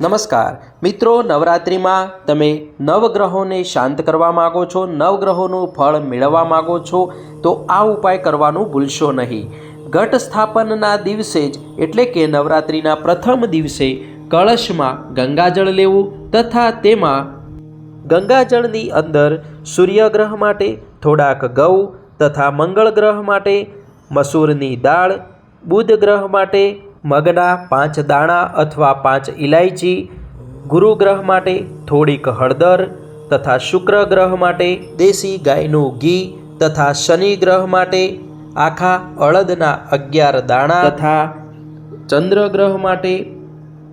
નમસ્કાર. મિત્રો, નવરાત્રિમાં તમે નવગ્રહોને શાંત કરવા માગો છો, નવગ્રહોનું ફળ મેળવવા માગો છો, તો આ ઉપાય કરવાનું ભૂલશો નહીં. ઘટ સ્થાપનના દિવસે જ, એટલે કે નવરાત્રિના પ્રથમ દિવસે, કળશમાં ગંગાજળ લેવું તથા તેમાં ગંગાજળની અંદર સૂર્યગ્રહ માટે થોડાક ઘઉં તથા મંગળ ગ્રહ માટે મસૂરની દાળ, બુધ ગ્રહ માટે મગના પાંચ દાણા અથવા પાંચ ઇલાયચી ગુરુ ગ્રહ માટે થોડીક હળદર તથા શુક્ર ગ્રહ માટે દેશી ગાયનું ઘી તથા શનિ ગ્રહ માટે આખા અળદના અગિયાર દાણા તથા ચંદ્ર ગ્રહ માટે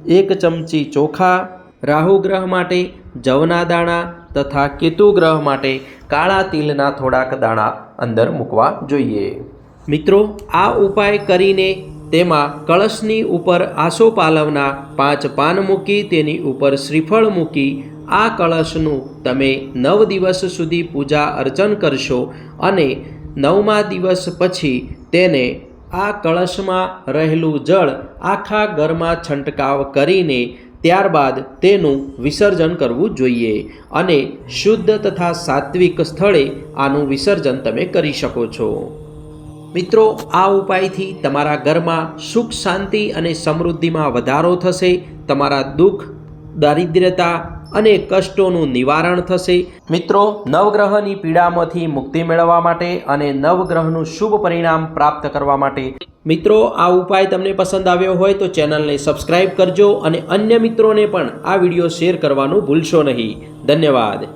એક ચમચી ચોખા, રાહુ ગ્રહ માટે જવના દાણા તથા કેતુ ગ્રહ માટે કાળા તિલના થોડાક દાણા અંદર મૂકવા જોઈએ. મિત્રો, આ ઉપાય કરીને તેમાં કળશની ઉપર આસોપાલવના પાંચ પાન મૂકી, તેની ઉપર શ્રીફળ મૂકી, આ કળશનું તમે નવ દિવસ સુધી પૂજા અર્ચન કરશો અને નવમા દિવસ પછી તેને આ કળશમાં રહેલું જળ આખા ઘરમાં છંટકાવ કરીને ત્યારબાદ તેનું વિસર્જન કરવું જોઈએ અને શુદ્ધ તથા સાત્વિક સ્થળે આનું વિસર્જન તમે કરી શકો છો. મિત્રો, આ ઉપાયથી તમારા ઘરમાં સુખ, શાંતિ અને સમૃદ્ધિમાં વધારો થશે, તમારા દુઃખ, દારિદ્ર્યતા અને કષ્ટોનું નિવારણ થશે. મિત્રો, નવગ્રહની પીડામાંથી મુક્તિ મેળવવા માટે અને નવગ્રહનું શુભ પરિણામ પ્રાપ્ત કરવા માટે મિત્રો, આ ઉપાય તમને પસંદ આવ્યો હોય તો ચેનલને સબસ્ક્રાઇબ કરજો અને અન્ય મિત્રોને પણ આ વીડિયો શેર કરવાનું ભૂલશો નહીં. ધન્યવાદ.